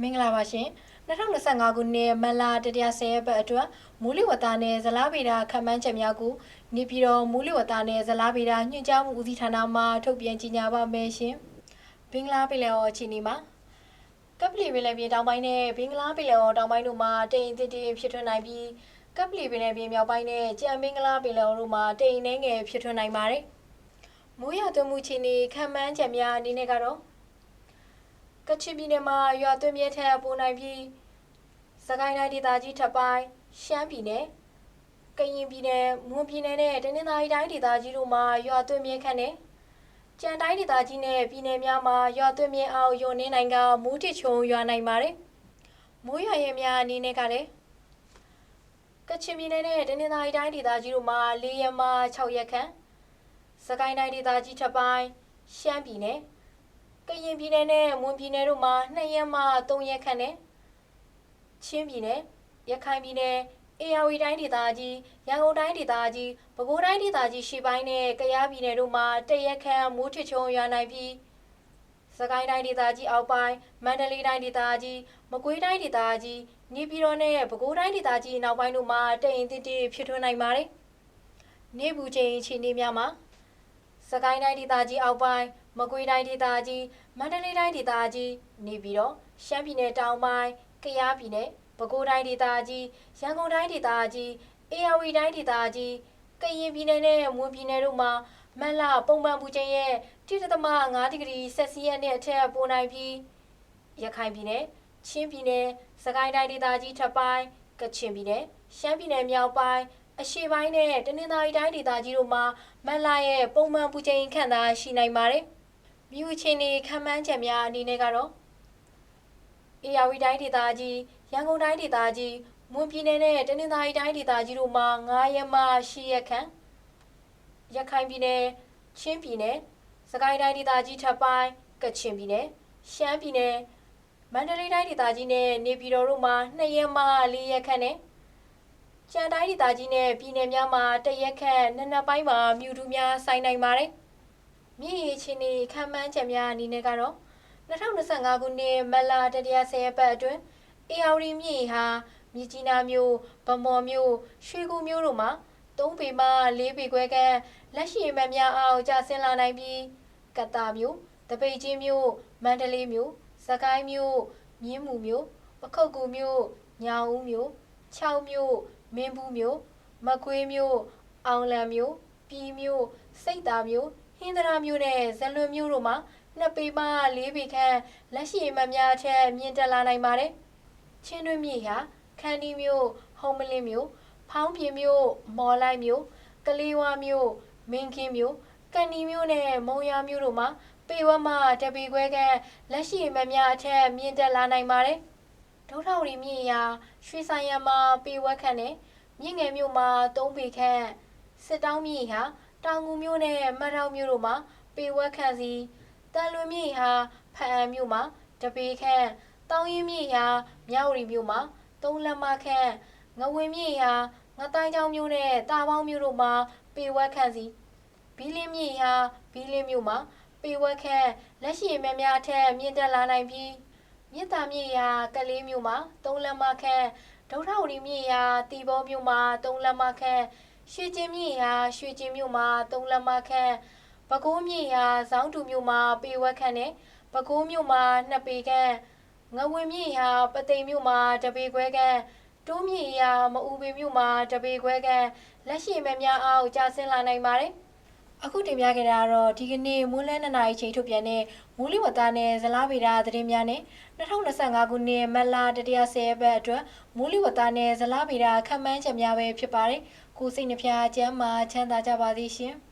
မင်္ဂလာပါရှင်2025ခုနှစ်မလာတတရားဆယ်ရက်ပတ်အတွက်မူလီဝတ္တနဲ့ဇလားဗေဒခံမှန်းချက်များကိုနေပြည်တော်မူလီဝတ္တနဲ့ဇလားဗေဒညွှန်ကြားမှုဦးစီးဌာနမှထုတ်ပြန်ကြေညာပါမယ်ရှင်ဘင်္ဂလားပင်လယ်အော်အခြေအနေမှာကပလီပင်လယ်ပြင်တောင်ပိုင်းနဲ့ဘင်္ဂလားပင်လယ်အော်တောင်ပိုင်းတို့မှာတိမ်အစ်တစ်ဖြစ်ထွန်းနိုင်ပြီးကပလီပင်လယ်ပြင်မြောက်ပိုင်းနဲ့ကြံဘင်္ဂလားပင်လယ်အော်တို့မှာတိမ်နှဲငယ်ဖြစ်ထွန်းနိုင်ပါတယ်မိုးရွာသွန်းမှုအခြေအနေခံမှန်းချက်များအနေနဲ့ကတော့ ကချင်ပြည်နယ်မှာရွာသွန်းမြဲထက်ပိုနိုင်ပြီးစကိုင်းတိုင်းဒေသကြီးထပ်ပိုင်းရှမ်းပြည်နယ်ကရင်ပြည်နယ်မွန်ပြည်နယ်နဲ့တနင်္သာရီတိုင်းဒေသကြီးတို့မှာရွာသွန်းမြဲခန့်တယ်ကြံတိုင်းဒေသကြီးနဲ့ပြည်နယ်များမှာရွာသွန်းမြဲအောင်ယုံနေနိုင်ကမူးတစ်ချုံရွာနိုင်ပါတယ်မိုးရွာရဲ့များအနေနဲ့ကလည်းကချင်ပြည်နယ်နဲ့တနင်္သာရီတိုင်းဒေသကြီးတို့မှာ၄ရက်မှ6ရက်ခန့်စကိုင်းတိုင်းဒေသကြီးထပ်ပိုင်းရှမ်းပြည်နယ် ကရင်ပြည်နယ်နဲ့မွန်ပြည်နယ်တို့မှာ2ရက်မှ3ရက်ခန့်နဲ့ချင်းပြည်နယ်ရခိုင်ပြည်နယ်အေရဝတီတိုင်းဒေသကြီးရန်ကုန်တိုင်းဒေသကြီးပဲခူးတိုင်းဒေသကြီးရှေ့ပိုင်းနဲ့ကယားပြည်နယ်တို့မှာတရက်ခန့်မိုးထစ်ချုံရွာနိုင်ပြီးစကိုင်းတိုင်းဒေသကြီးအောက်ပိုင်းမန္တလေးတိုင်းဒေသကြီးမကွေးတိုင်းဒေသကြီးနေပြည်တော်နဲ့ပဲခူးတိုင်းဒေသကြီးနောက်ပိုင်းတို့မှာတရင်တစ်တစ်ဖြစ်ထွန်းနိုင်ပါတယ်။နေဘူးချင်းအခြေအနေများမှာ စကိုင်းတိုင်းဒေသကြီးအောက်ပိုင်းမကွေးတိုင်းဒေသကြီးမန္တလေးတိုင်းဒေသကြီးနေပြီးတော့ရှမ်းပြည်နယ်တောင်ပိုင်းကယားပြည်နယ်ပဲခူးတိုင်းဒေသကြီးရန်ကုန်တိုင်းဒေသကြီးအေရဝတီတိုင်းဒေသကြီးကရင်ပြည်နယ်နဲ့မွန်ပြည်နယ်တို့မှာမက်လပုံမှန်ပူချိန်ရဲ့1.5ဒီဂရီဆက်စီယပ်နဲ့အထက်ပိုနိုင်ပြီးရခိုင်ပြည်နယ်ချင်းပြည်နယ်စကိုင်းတိုင်းဒေသကြီးထပ်ပိုင်းကချင်ပြည်နယ်ရှမ်းပြည်နယ်မြောက်ပိုင်း အရှေ့ပိုင်းနဲ့တနင်္သာရီတိုင်းဒေသကြီးတို့မှာမက်လာရဲ့ပုံမှန်ပူချိန်ခန့်သာရှိနိုင်ပါတယ်။မြို့ချင်းနေခံမှန်းချက်များအနေနဲ့ကတော့အေရဝတီတိုင်းဒေသကြီးရန်ကုန်တိုင်းဒေသကြီးမွန်ပြည်နယ်နဲ့တနင်္သာရီတိုင်းဒေသကြီးတို့မှာ9ရက်မှ10ရက်ခန့်ရခိုင်ပြည်နယ်ချင်းပြည်နယ်စကိုင်းတိုင်းဒေသကြီးထပ်ပိုင်းကချင်ပြည်နယ်ရှမ်းပြည်နယ်မန္တလေးတိုင်းဒေသကြီးနဲ့နေပြည်တော်တို့မှာ2ရက်မှ4ရက်ခန့်နဲ့ ကျန်တိုင်းဒေသကြီးနဲ့ပြည်နယ်များမှာတရက်ခန့်နက်နက်ပိုင်းမှာမြူတူများဆိုင်နိုင်ပါတယ်။မြေရီချင်းနေခံမှန်းချက်များအနေနဲ့ကတော့2025ခုနှစ်မတ်လတတိယဆယ်ရက်ပတ်အတွင်းအေယာဝတီမြေဟာမြစ်ကြီးနားမြို့ဗမော်မြို့ရွှေကူမြို့တို့မှာ3ပေမှ4ပေခွဲခန့်လက်ရှိမှတ်များအောင်ကျဆင်းလာနိုင်ပြီးကတ္တာမြို့တပိတ်ချင်းမြို့မန္တလေးမြို့စကိုင်းမြို့မြင်းမူမြို့ပခုတ်ကူမြို့ညောင်ဦးမြို့6မြို့ မင်းဘူးမြို့မကွေးမြို့အောင်လံမြို့ပြည်မြို့စိတ်သားမြို့ဟင်းသရာမြို့နဲ့ဇလွန်မြို့တို့မှာနှစ်ပေမှ၄ပေခန့်လက်ရှိအမှတ်များထက်မြင့်တက်လာနိုင်ပါတယ်။ချင်းတွင်းမြေဟာခန်းဒီမြို့ဟုံးမလင်းမြို့ဖောင်းပြင်းမြို့မော်လိုက်မြို့ကလေးဝါမြို့မင်းကင်းမြို့ကန်ဒီမြို့နဲ့မုံရမြို့တို့မှာပေဝက်မှတပေခွဲခန့်လက်ရှိအမှတ်များအထက်မြင့်တက်လာနိုင်ပါတယ်။ ဒုထောက်ရီမြေယာရွှေဆိုင်ရံမှာပေဝက်ခန့်နဲ့မြင့်ငယ်မြို့မှာ3ပေခန့်စစ်တောင်းမြေဟာတောင်ငူမြို့နဲ့မတ်ထောက်မြို့တို့မှာပေဝက်ခန့်စီတန်လွင်မြေဟာဖအံမြို့မှာတပေခန့်တောင်ရင်မြေဟာမြောက်ရီမြို့မှာ3လက်မခန့်ငဝင်းမြေဟာငတိုင်းချောင်းမြို့နဲ့တာပေါင်းမြို့တို့မှာပေဝက်ခန့်စီဘီလင်းမြေဟာဘီလင်းမြို့မှာပေဝက်ခန့်လက်ရှိအများများထက်မြင့်တက်လာနိုင်ပြီး မြစ်တာမြေယာကလေးမြို့မှာ3လက်မခန့်ဒုထောက်ရီမြေယာတီဘောမြို့မှာ3လက်မခန့်ရွှေကျင်မြေယာရွှေကျင်မြို့မှာ3လက်မခန့်ပဲခူးမြေယာဇောင်းတူမြို့မှာပေဝက်ခန့်နဲ့ပဲခူးမြို့မှာ2ပေခန့်ငဝင်မြေယာပသိမ်မြို့မှာတပေခွဲခန့်တိုးမြေယာမအူပေမြို့မှာတပေခွဲခန့်လက်ရှိမဲ့များအောင်ကျဆင်းလာနိုင်ပါတယ် အခုတင်ပြခဲ့တာကတော့ဒီကနေ့မိုးလဲနှစ်နာရီချိန်ထုတ်ပြန်တဲ့မိုးလေဝသနဲ့ဇလားဗေဒသတင်းများနဲ့2025ခုနှစ်မတ်လတတိယဆယ်ရက်ပတ်အတွက်မိုးလေဝသနဲ့ဇလားဗေဒခန့်မှန်းချက်များပဲဖြစ်ပါတယ်။ကိုစိတ်နှဖျားချမ်းမာချမ်းသာကြပါစေရှင်။